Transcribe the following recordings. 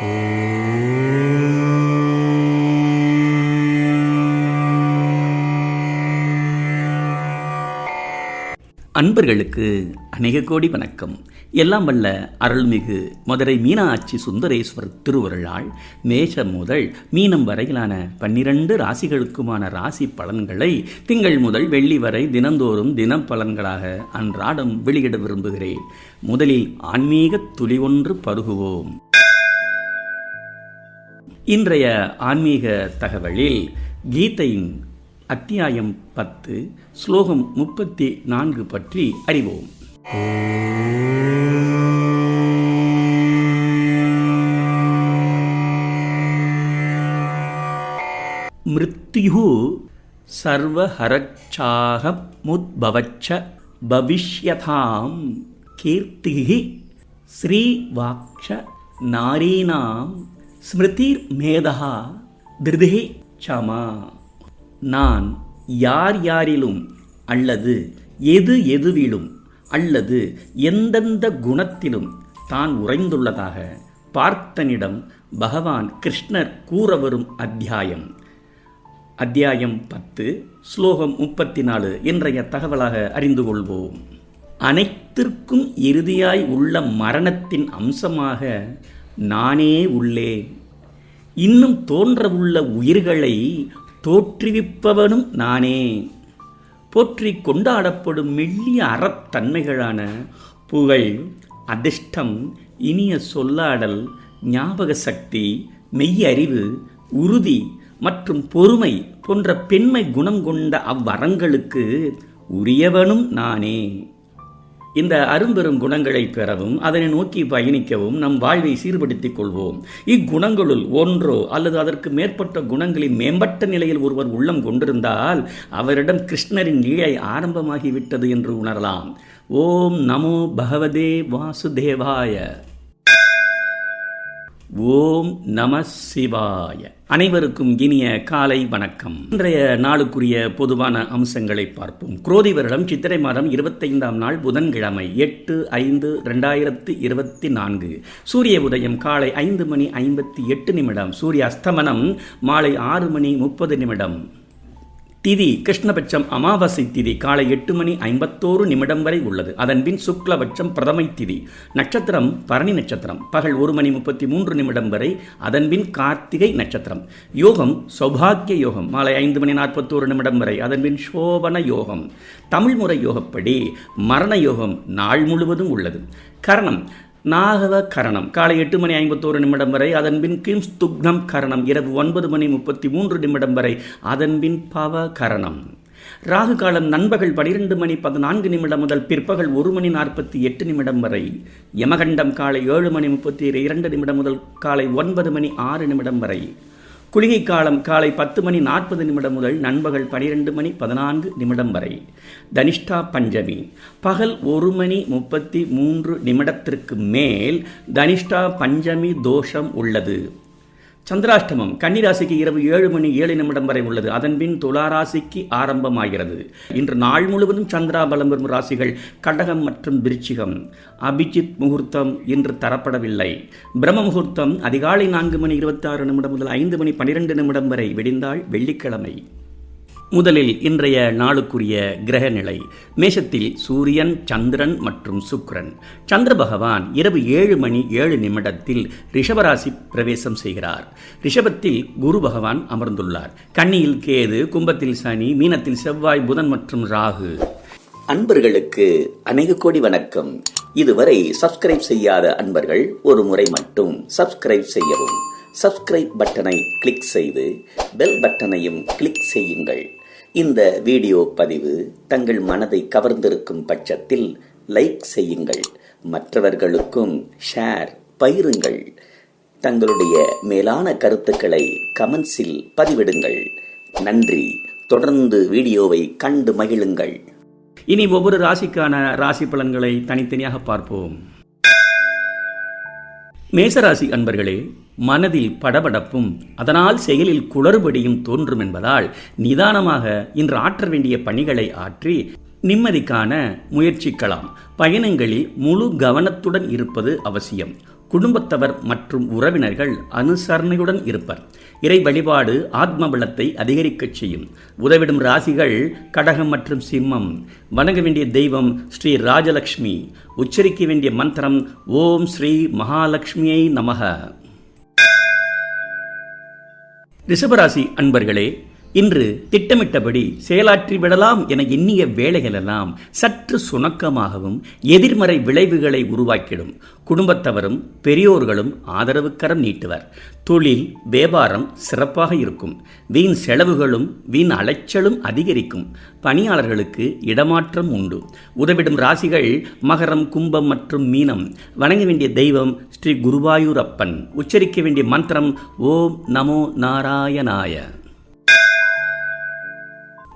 அன்பர்களுக்கு அநேக கோடி வணக்கம். எல்லாம் வல்ல அருள்மிகு மதுரை மீனாட்சி சுந்தரேஸ்வரர் திருவருளால் மேஷம் முதல் மீனம் வரையிலான பன்னிரண்டு ராசிகளுக்குமான ராசி பலன்களை திங்கள் முதல் வெள்ளி வரை தினந்தோறும் தின பலன்களாக அன்றாடம் வெளியிட விரும்புகிறேன். முதலில் ஆன்மீக துளி ஒன்று பருகுவோம். இன்றைய ஆன்மீக தகவலில் கீதையின் அத்தியாயம் பத்து ஸ்லோகம் முப்பத்தி நான்கு பற்றி அறிவோம். மிருத்யு சர்வஹரச்சாகமுத்பவச்ச பவிஷ்யதாம் கீர்த்திகி ஸ்ரீவாக்ஷ நாரீனாம் ஸ்மிருதிர் மேதகா திருதிகை சமா நான் யார் யாரிலும் அல்லது எது எதுவிலும் அல்லது எந்தெந்த குணத்திலும் தான் உறைந்துள்ளதாக பார்த்தனிடம் பகவான் கிருஷ்ணர் கூற வரும் அத்தியாயம். அத்தியாயம் பத்து ஸ்லோகம் முப்பத்தி நாலு இன்றைய தகவலாக அறிந்து கொள்வோம். அனைத்திற்கும் இறுதியாய் உள்ள மரணத்தின் அம்சமாக நானே உள்ளேன். இன்னும் தோன்றவுள்ள உயிர்களை தோற்றுவிப்பவனும் நானே. போற்றி கொண்டாடப்படும் மெல்லிய அறத்தன்மைகளான புகழ் அதிர்ஷ்டம் இனிய சொல்லாடல் ஞாபக சக்தி மெய்யறிவு உறுதி மற்றும் பொறுமை போன்ற பெண்மை குணம் கொண்ட அவ்வரங்களுக்கு உரியவனும் நானே. இந்த அரும்பெரும் குணங்களை பெறவும் அதனை நோக்கி பயணிக்கவும் நம் வாழ்வை சீர்படுத்திக் கொள்வோம். இக்குணங்களுள் ஒன்றோ அல்லது அதற்கு மேற்பட்ட குணங்களின் மேம்பட்ட நிலையில் ஒருவர் உள்ளம் கொண்டிருந்தால் அவரிடம் கிருஷ்ணரின் லீலை ஆரம்பமாகிவிட்டது என்று உணரலாம். ஓம் நமோ பகவதே வாசுதேவாய. ஓம் நம சிவாய. அனைவருக்கும் இனிய காலை வணக்கம். இன்றைய நாளுக்குரிய பொதுவான அம்சங்களை பார்ப்போம். குரோதி வருடம் சித்திரை மாதம் இருபத்தைந்தாம் நாள் புதன்கிழமை எட்டு ஐந்து ரெண்டாயிரத்து இருபத்தி நான்கு. சூரிய உதயம் காலை ஐந்து மணி ஐம்பத்தி எட்டு நிமிடம். சூரிய அஸ்தமனம் மாலை ஆறு மணி முப்பது நிமிடம். திதி கிருஷ்ணபட்சம் அமாவாசை திதி காலை எட்டு மணி ஐம்பத்தோரு நிமிடம் வரை உள்ளது. அதன்பின் சுக்லபட்சம் பிரதமை திதி நட்சத்திரம் பரணி நட்சத்திரம் பகல் ஒரு மணி முப்பத்தி மூன்று நிமிடம் வரை அதன்பின் கார்த்திகை நட்சத்திரம். யோகம் சௌபாகிய யோகம் மாலை ஐந்து மணி நாற்பத்தோரு நிமிடம் வரை அதன்பின் சோபன யோகம். தமிழ் முறை யோகப்படி மரண யோகம் நாள் முழுவதும் உள்ளது. கரணம் நாகவ கரணம் காலை எட்டு மணி ஐம்பத்தோரு நிமிடம் வரை அதன்பின் கிம் துக்னம் கரணம். இரவு ஒன்பது மணி முப்பத்தி மூன்று நிமிடம் வரை அதன்பின் பவ கரணம் ராகு காலம் நண்பகல் பனிரெண்டு மணி பதினான்கு நிமிடம் முதல் பிற்பகல் ஒரு மணி நாற்பத்தி எட்டு நிமிடம் வரை. யமகண்டம் காலை ஏழு மணி முப்பத்தி இரண்டு நிமிடம் முதல் காலை ஒன்பது மணி ஆறு நிமிடம் வரை. குளிகை காலம் காலை பத்து மணி நாற்பது நிமிடம் முதல் நண்பகல் பனிரெண்டு மணி பதினான்கு நிமிடம் வரை. தனிஷ்டா பஞ்சமி. பகல் ஒரு மணி முப்பத்தி மூன்று நிமிடத்திற்கு மேல் தனிஷ்டா பஞ்சமி தோஷம் உள்ளது. சந்திராஷ்டமம் கன்னிராசிக்கு இரவு ஏழு மணி ஏழு நிமிடம் வரை உள்ளது. அதன்பின் துளாராசிக்கு ஆரம்பமாகிறது. இன்று நாள் முழுவதும் சந்திரா பலம் வரும் ராசிகள் கடகம் மற்றும் விருச்சிகம். அபிஜித் முகூர்த்தம் இன்று தரப்படவில்லை. பிரம்ம முகூர்த்தம் அதிகாலை நான்கு மணி இருபத்தி ஆறு நிமிடம் முதல் ஐந்து மணி பனிரெண்டு நிமிடம் வரை வெடிந்தால் வெள்ளிக்கிழமை. முதலில் இன்றைய நாளுக்குரிய கிரக நிலை மேஷத்தில் சூரியன் சந்திரன் மற்றும் சுக்கிரன் சந்திர பகவான் இரவு ஏழு மணி ஏழு நிமிடத்தில் ரிஷபராசி பிரவேசம் செய்கிறார். ரிஷபத்தில் குரு பகவான் அமர்ந்துள்ளார். கன்னியில் கேது கும்பத்தில் சனி மீனத்தில் செவ்வாய் புதன் மற்றும் ராகு. அன்பர்களுக்கு அநேக கோடி வணக்கம். இதுவரை சப்ஸ்கிரைப் செய்யாத அன்பர்கள் ஒரு முறை மட்டும் சப்ஸ்கிரைப் செய்யவும். சப்ஸ்கிரைப் பட்டனை கிளிக் செய்து பெல் பட்டனையும் கிளிக் செய்யுங்கள். இந்த வீடியோ பதிவு தங்கள் மனதை கவர்ந்திருக்கும் பட்சத்தில் லைக் செய்யுங்கள். மற்றவர்களுக்கும் ஷேர் பயிருங்கள் தங்களுடைய மேலான கருத்துக்களை கமெண்ட்ஸில் பதிவிடுங்கள். நன்றி. தொடர்ந்து வீடியோவை கண்டு மகிழுங்கள். இனி ஒவ்வொரு ராசிக்கான ராசி பலன்களை தனித்தனியாக பார்ப்போம். மேசராசி அன்பர்களே மனதில் படபடப்பும் அதனால் செயலில் குளறுபடியும் தோன்றும் என்பதால் நிதானமாக இன்று ஆற்ற வேண்டிய பணிகளை ஆற்றி நிம்மதிக்கான முயற்சிக்கலாம். பயணங்களில் முழு கவனத்துடன் இருப்பது அவசியம். குடும்பத்தவர் மற்றும் உறவினர்கள் அனுசரணையுடன் இருப்பர். இறை வழிபாடு ஆத்ம பலத்தை அதிகரிக்கச் செய்யும். உதவிடும் ராசிகள் கடகம் மற்றும் சிம்மம். வணங்க வேண்டிய தெய்வம் ஸ்ரீ ராஜலக்ஷ்மி. உச்சரிக்க வேண்டிய மந்திரம் ஓம் ஸ்ரீ மகாலட்சுமியை நமக. ரிஷபராசி அன்பர்களே இன்று திட்டமிட்டபடி செயலாற்றி விடலாம் என எண்ணிய வேலைகளெல்லாம் சற்று சுணக்கமாகவும் எதிர்மறை விளைவுகளை உருவாக்கிடும். குடும்பத்தவரும் பெரியோர்களும் ஆதரவு கரம் நீட்டுவர். தொழில் வியாபாரம் சிறப்பாக இருக்கும். வீண் செலவுகளும் வீண் அலைச்சலும் அதிகரிக்கும். பணியாளர்களுக்கு இடமாற்றம் உண்டு. உதவிடும் ராசிகள் மகரம் கும்பம் மற்றும் மீனம். வணங்க வேண்டிய தெய்வம் ஸ்ரீ குருவாயூரப்பன். உச்சரிக்க வேண்டிய மந்திரம் ஓம் நமோ நாராயணாய.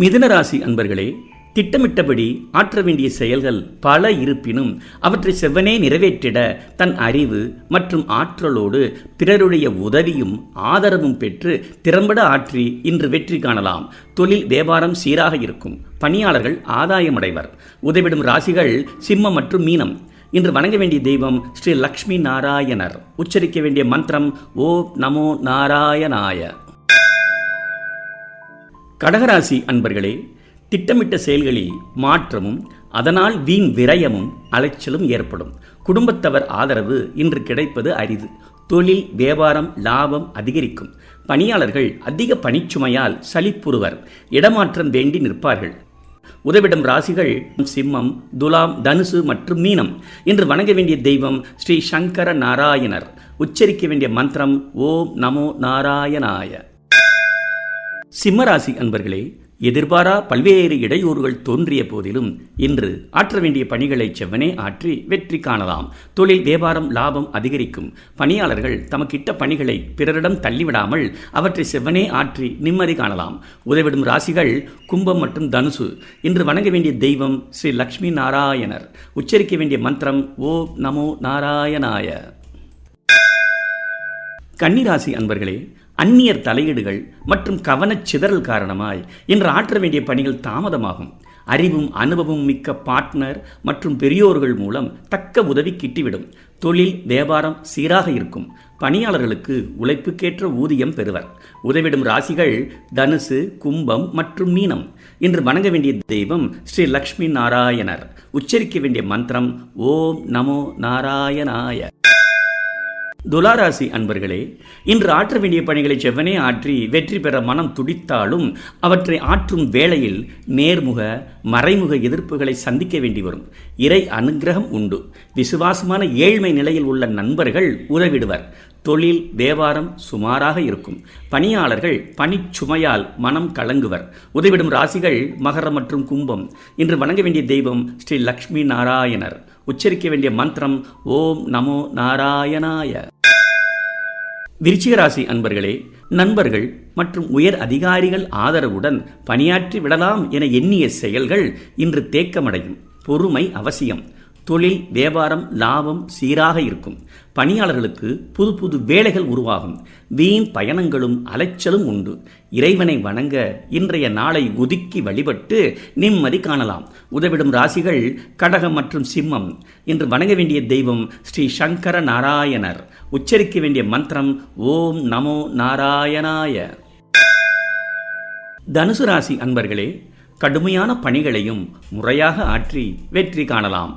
மிதுனராசி அன்பர்களே திட்டமிட்டபடி ஆற்ற வேண்டிய செயல்கள் பல இருப்பினும் அவற்றை செவ்வனே நிறைவேற்றிட தன் அறிவு மற்றும் ஆற்றலோடு பிறருடைய உதவியும் ஆதரவும் பெற்று திறம்பட ஆற்றி இன்று வெற்றி காணலாம். தொழில் வியாபாரம் சீராக இருக்கும். பணியாளர்கள் ஆதாயமடைவர். உதவிடும் ராசிகள் சிம்மம் மற்றும் மீனம். இன்று வணங்க வேண்டிய தெய்வம் ஸ்ரீ லக்ஷ்மி நாராயணர். உச்சரிக்க வேண்டிய மந்திரம் ஓ நமோ நாராயணாய. கடகராசி அன்பர்களே திட்டமிட்ட செயல்களில் மாற்றமும் அதனால் வீண் விரயமும் அலைச்சலும் ஏற்படும். குடும்பத்தவர் ஆதரவு இன்று கிடைப்பது அரிது. தொழில் வியாபாரம் லாபம் அதிகரிக்கும். பணியாளர்கள் அதிக பணிச்சுமையால் சலிப்புறுவர். இடமாற்றம் வேண்டி நிற்பார்கள். உதவிடும் ராசிகள் சிம்மம் துலாம் தனுசு மற்றும் மீனம். இன்று வணங்க வேண்டிய தெய்வம் ஸ்ரீ சங்கர நாராயணர். உச்சரிக்க வேண்டிய மந்திரம் ஓம் நமோ நாராயணாய. சிம்மராசி அன்பர்களே எதிர்பாரா பல்வேறு இடையூறுகள் தோன்றிய போதிலும் இன்று ஆற்ற வேண்டிய பணிகளை செவ்வனே ஆற்றி வெற்றி காணலாம். தொழில் வியாபாரம் லாபம் அதிகரிக்கும். பணியாளர்கள் தமக்கிட்ட பணிகளை பிறரிடம் தள்ளிவிடாமல் அவற்றை செவ்வனே ஆற்றி நிம்மதி காணலாம். உதவிடும் ராசிகள் கும்பம் மற்றும் தனுசு. இன்று வணங்க வேண்டிய தெய்வம் ஸ்ரீ லக்ஷ்மி நாராயணர். உச்சரிக்க வேண்டிய மந்திரம் ஓ நமோ நாராயணாய. கன்னிராசி அன்பர்களே அந்நியர் தலையீடுகள் மற்றும் கவனச் சிதறல் காரணமாய் இன்று ஆற்ற வேண்டிய பணிகள் தாமதமாகும். அறிவும் அனுபவமும் மிக்க பார்ட்னர் மற்றும் பெரியோர்கள் மூலம் தக்க உதவி கிட்டிவிடும். தொழில் வியாபாரம் சீராக இருக்கும். பணியாளர்களுக்கு உழைப்புக்கேற்ற ஊதியம் பெறுவர். உதவிடும் ராசிகள் தனுசு கும்பம் மற்றும் மீனம். இன்று வணங்க வேண்டிய தெய்வம் ஸ்ரீ லக்ஷ்மி நாராயணர். உச்சரிக்க வேண்டிய மந்திரம் ஓம் நமோ நாராயணாய. துலாராசி அன்பர்களே இன்று ஆற்ற வேண்டிய பணிகளை செவ்வனே ஆற்றி வெற்றி பெற மனம் துடித்தாலும் அவற்றை ஆற்றும் வேளையில் நேர்முக மறைமுக எதிர்ப்புகளை சந்திக்க வேண்டி வரும். இறை அனுகிரகம் உண்டு. விசுவாசமான ஏழ்மை நிலையில் உள்ள நண்பர்கள் உதவிடுவர். தொழில் தேவாரம் சுமாராக இருக்கும். பணியாளர்கள் பணிச்சுமையால் மனம் கலங்குவர். உதவிடும் ராசிகள் மகரம் மற்றும் கும்பம். இன்று வணங்க வேண்டிய தெய்வம் ஸ்ரீ லக்ஷ்மி நாராயணர். உச்சரிக்க வேண்டிய மந்திரம் ஓம் நமோ நாராயணாய. விருச்சிக ராசி அன்பர்களே நண்பர்கள் மற்றும் உயர் அதிகாரிகள் ஆதரவுடன் பணியாற்றி விடலாம் என எண்ணிய செயல்கள் இன்று தேக்கமடையும். பொறுமை அவசியம். தொழில் வியாபாரம் லாபம் சீராக இருக்கும். பணியாளர்களுக்கு புது புது வேலைகள் உருவாகும். வீண் பயணங்களும் அலைச்சலும் உண்டு. இறைவனை வணங்க இன்றைய நாளை ஒதுக்கி வழிபட்டு நிம்மதி காணலாம். உதவிடும் ராசிகள் கடகம் மற்றும் சிம்மம். இன்று வணங்க வேண்டிய தெய்வம் ஸ்ரீ சங்கர நாராயணர். உச்சரிக்க வேண்டிய மந்திரம் ஓம் நமோ நாராயணாய. தனுசு ராசி அன்பர்களே கடுமையான பணிகளையும் முறையாக ஆற்றி வெற்றி காணலாம்.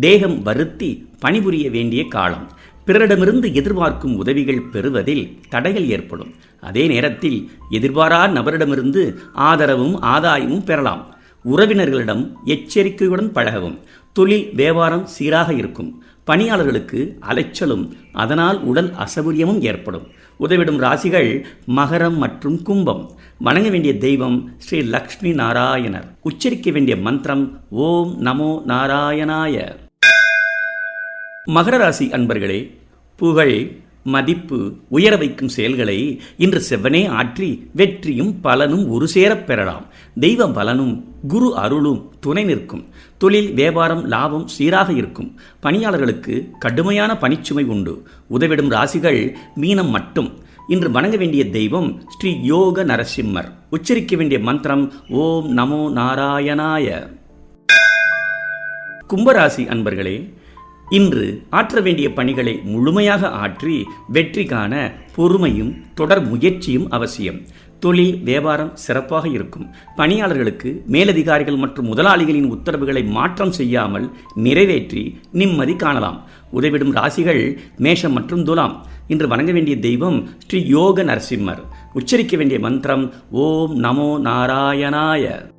தேகம் வருத்தி பணிபுரிய வேண்டிய காலம். பிறரிடமிருந்து எதிர்பார்க்கும் உதவிகள் பெறுவதில் தடைகள் ஏற்படும். அதே நேரத்தில் எதிர்பாரா நபரிடமிருந்து ஆதரவும் ஆதாயமும் பெறலாம். உறவினர்களிடம் எச்சரிக்கையுடன் பழகவும். தொழில் வியாபாரம் சீராக இருக்கும். பணியாளர்களுக்கு அலைச்சலும் அதனால் உடல் அசௌகரியமும் ஏற்படும். உதவிடும் ராசிகள் மகரம் மற்றும் கும்பம். வணங்க வேண்டிய தெய்வம் ஸ்ரீ லக்ஷ்மி நாராயணர். உச்சரிக்க வேண்டிய மந்திரம் ஓம் நமோ நாராயணாய. மகர ராசி அன்பர்களே புகழ் மதிப்பு உயர வைக்கும் செயல்களை இன்று செவ்வனே ஆற்றி வெற்றியும் பலனும் ஒரு சேரப் பெறலாம். தெய்வ பலனும் குரு அருளும் துணை நிற்கும். தொழில் வியாபாரம் லாபம் சீராக இருக்கும். பணியாளர்களுக்கு கடுமையான பணிச்சுமை உண்டு. உதவிடும் ராசிகள் மீனம் மட்டும். இன்று வணங்க வேண்டிய தெய்வம் ஸ்ரீ யோக நரசிம்மர். உச்சரிக்க வேண்டிய மந்திரம் ஓம் நமோ நாராயணாய. கும்பராசி அன்பர்களே இன்று ஆற்ற வேண்டிய பணிகளை முழுமையாக ஆற்றி வெற்றி காண பொறுமையும் தொடர் முயற்சியும் அவசியம். தொழில் வியாபாரம் சிறப்பாக இருக்கும். பணியாளர்களுக்கு மேலதிகாரிகள் மற்றும் முதலாளிகளின் உத்தரவுகளை மாற்றம் செய்யாமல் நிறைவேற்றி நிம்மதி காணலாம். உதவிடும் ராசிகள் மேஷம் மற்றும் துலாம். இன்று வணங்க வேண்டிய தெய்வம் ஸ்ரீ யோக நரசிம்மர். உச்சரிக்க வேண்டிய மந்திரம் ஓம் நமோ நாராயணாய.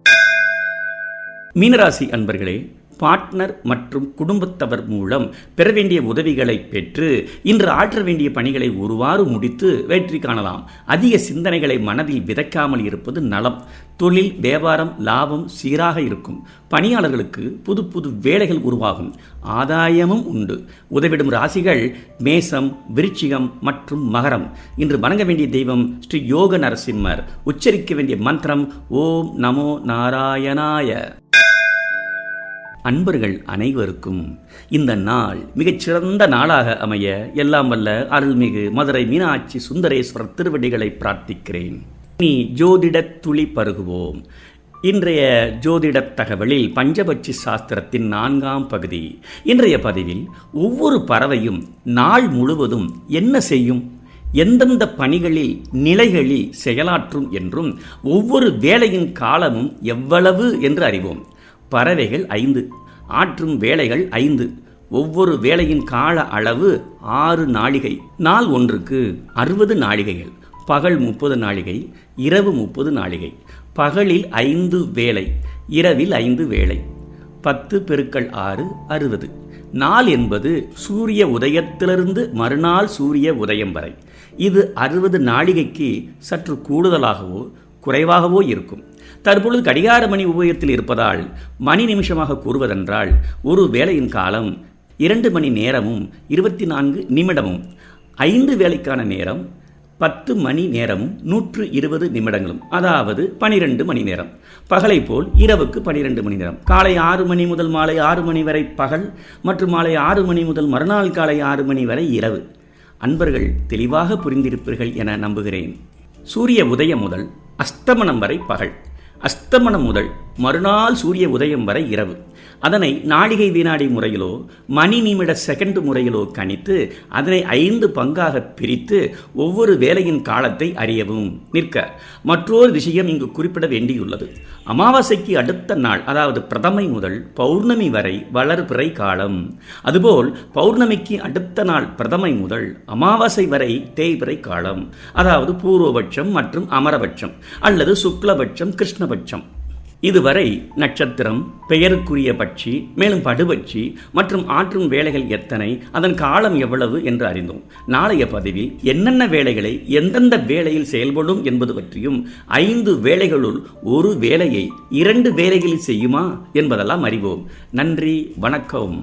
மீனராசி அன்பர்களே பார்ட்னர் மற்றும் குடும்பத்தவர் மூலம் பெற வேண்டிய உதவிகளை பெற்று இன்று ஆற்ற வேண்டிய பணிகளை ஒருவாறு முடித்து வெற்றி காணலாம். அதிக சிந்தனைகளை மனதில் விதைக்காமல் இருப்பது நலம். தொழில் வியாபாரம் லாபம் சீராக இருக்கும். பணியாளர்களுக்கு புது புது வேலைகள் உருவாகும். ஆதாயமும் உண்டு. உதவிடும் ராசிகள் மேசம் விருச்சிகம் மற்றும் மகரம். இன்று வணங்க வேண்டிய தெய்வம் ஸ்ரீ யோக நரசிம்மர் உச்சரிக்க வேண்டிய மந்திரம் ஓம் நமோ நாராயணாய. அன்பர்கள் அனைவருக்கும் இந்த நாள் மிகச்சிறந்த நாளாக அமைய எல்லாம் வல்ல அருள்மிகு மதுரை மீனாட்சி சுந்தரேஸ்வரர் திருவடிகளை பிரார்த்திக்கிறேன். நீ ஜோதிட துளி பருகுவோம். இன்றைய ஜோதிடத் தகவலில் பஞ்சபட்சி சாஸ்திரத்தின் நான்காம் பகுதி. இன்றைய பதிவில் ஒவ்வொரு பறவையும் நாள் முழுவதும் என்ன செய்யும்? எந்தெந்த பணிகளில் நிலைகளில் செயலாற்றும் என்றும் ஒவ்வொரு வேலையின் காலமும் எவ்வளவு என்று அறிவோம். பறவைகள் ஐந்து ஆற்றும் வேலைகள் ஐந்து. ஒவ்வொரு வேலையின் கால அளவு ஆறு நாழிகை. நாள் ஒன்றுக்கு அறுபது நாழிகைகள். பகல் முப்பது நாழிகை இரவு முப்பது நாழிகை. பகலில் ஐந்து வேலை இரவில் ஐந்து வேலை. பத்து பெருக்கள் ஆறு அறுபது. நாள் என்பது சூரிய உதயத்திலிருந்து மறுநாள் சூரிய உதயம் வரை. இது அறுபது நாழிகைக்கு சற்று கூடுதலாகவோ குறைவாகவோ இருக்கும். தற்பொழுது கடிகார மணி உபயோகத்தில் இருப்பதால் மணி நிமிஷமாக கூறுவதென்றால் ஒரு வேலையின் காலம் இரண்டு மணி நேரமும் இருபத்தி நான்கு நிமிடமும். ஐந்து வேலைக்கான நேரம் பத்து மணி நேரமும் நூற்று இருபது நிமிடங்களும். அதாவது பனிரெண்டு மணி நேரம். பகலை போல் இரவுக்கு பனிரெண்டு மணி நேரம். காலை ஆறு மணி முதல் மாலை ஆறு மணி வரை பகல் மற்றும் மாலை ஆறு மணி முதல் மறுநாள் காலை ஆறு மணி வரை இரவு. அன்பர்கள் தெளிவாக புரிந்திருப்பீர்கள் என நம்புகிறேன். சூரிய உதயம் முதல் அஸ்தமனம் வரை பகல். அஸ்தமனம் முதல் மறுநாள் சூரிய உதயம் வரை இரவு. அதனை நாழிகை வினாடி முறையிலோ மணி நிமிட செகண்ட் முறையிலோ கணித்து அதனை ஐந்து பங்காக பிரித்து ஒவ்வொரு வேலையின் காலத்தை அறியவும் நிற்க. மற்றொரு விஷயம் இங்கு குறிப்பிட வேண்டியுள்ளது. அமாவாசைக்கு அடுத்த நாள் அதாவது பிரதமை முதல் பௌர்ணமி வரை வளர்பிறை காலம். அதுபோல் பௌர்ணமிக்கு அடுத்த நாள் பிரதமை முதல் அமாவாசை வரை தேய்பிறை காலம். அதாவது பூர்வபட்சம் மற்றும் அமரபட்சம் அல்லது சுக்லபட்சம் கிருஷ்ணபட்சம். இதுவரை நட்சத்திரம் பெயருக்குரிய பட்சி மேலும் படுபட்சி மற்றும் ஆற்றும் வேலைகள் எத்தனை அதன் காலம் எவ்வளவு என்று அறிந்தோம். நாளைய பதிவில் என்னென்ன வேலைகளை எந்தெந்த வேலையில் செயல்படும் என்பது பற்றியும் ஐந்து வேலைகளுள் ஒரு வேலையை இரண்டு வேலைகளில் செய்யுமா என்பதெல்லாம் அறிவோம். நன்றி வணக்கம்.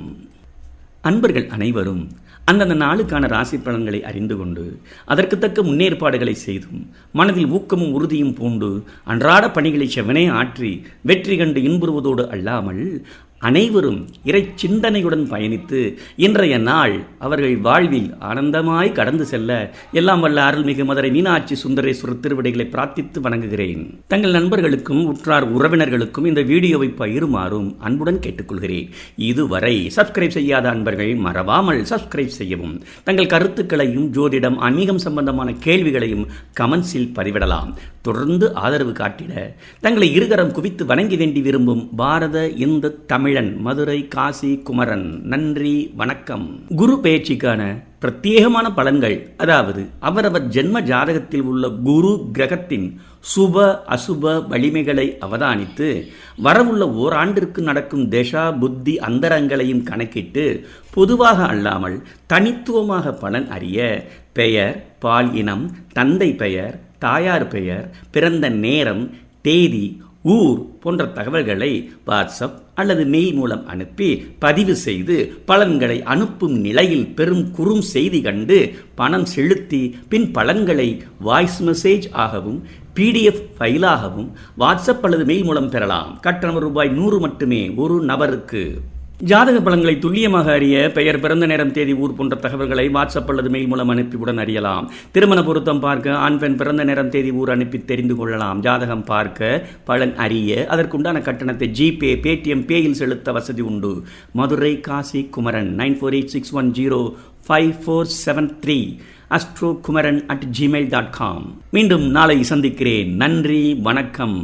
அன்பர்கள் அனைவரும் அந்தந்த நாளுக்கான ராசி பலன்களை அறிந்து கொண்டு அதற்கு தக்க முன்னேற்பாடுகளை செய்தும் மனதில் ஊக்கமும் உறுதியும் பூண்டு அன்றாட பணிகளை செவனே ஆற்றி வெற்றி கண்டு இன்புறுவதோடு அல்லாமல் அனைவரும் இறை சிந்தனையுடன் பயணித்து இன்றைய நாள் அவர்கள் வாழ்வில் ஆனந்தமாய் கடந்து செல்ல எல்லாம் வல்ல அருள்மிகு மதுரை மீனாட்சி சுந்தரேஸ்வரர் திருவிடைகளை பிரார்த்தித்து வணங்குகிறேன். தங்கள் நண்பர்களுக்கும் உற்றார் உறவினர்களுக்கும் இந்த வீடியோவை பகிருமாறும் அன்புடன் கேட்டுக்கொள்கிறேன். இதுவரை சப்ஸ்கிரைப் செய்யாத அன்பர்கள் மறவாமல் சப்ஸ்கிரைப் செய்யவும். தங்கள் கருத்துக்களையும் ஜோதிடம் ஆன்மீகம் சம்பந்தமான கேள்விகளையும் கமெண்ட்ஸில் பதிவிடலாம். தொடர்ந்து ஆதரவு காட்டிட தங்களை இருகரம் குவித்து வணங்கி வேண்டி விரும்பும் பாரத இந்து தமிழன் மதுரை காசி குமரன். நன்றி வணக்கம். குரு பயிற்சிக்கான பிரத்யேகமான பலன்கள் அதாவது அவரவர் ஜென்ம ஜாதகத்தில் உள்ள குரு கிரகத்தின் சுப அசுப வலிமைகளை அவதானித்து வரவுள்ள ஓராண்டிற்கு நடக்கும் தேசா புத்தி அந்தரங்களையும் கணக்கிட்டு பொதுவாக அல்லாமல் தனித்துவமாக பலன் அறிய பெயர் பால் இனம் தந்தை பெயர் தாயார் பெயர் பிறந்த நேரம் தேதி ஊர் போன்ற தகவல்களை வாட்ஸ்அப் அல்லது மெயில் மூலம் அனுப்பி பதிவு செய்து பலன்களை அனுப்பும் நிலையில் பெரும் குறும் செய்தி கண்டு பணம் செலுத்தி பின் பலன்களை வாய்ஸ் மெசேஜ் ஆகவும் பிடிஎஃப் ஃபைலாகவும் வாட்ஸ்அப் அல்லது மெயில் மூலம் பெறலாம். கட்டணம் ரூபாய் நூறு மட்டுமே ஒரு நபருக்கு. ஜாதக பலன்களை துல்லியமாக அறிய பெயர் பிறந்த நேரம் தேதி ஊர் போன்ற தகவல்களை வாட்ஸ்அப் அல்லது மெயில் மூலம் அனுப்பியுடன் அறியலாம். திருமண பொருத்தம் பார்க்க ஆண் பெண் பிறந்த நேரம் தேதி ஊர் அனுப்பி தெரிந்து கொள்ளலாம். ஜாதகம் பார்க்க பலன் அறிய அதற்குண்டான கட்டணத்தை ஜிபே பேடிஎம் பேயில் செலுத்த வசதி உண்டு. Madurai Kasi Kumaran nine four eight six one zero five four seven three astro Kumaran at Gmail dot com. மீண்டும் நாளை சந்திக்கிறேன். நன்றி வணக்கம்.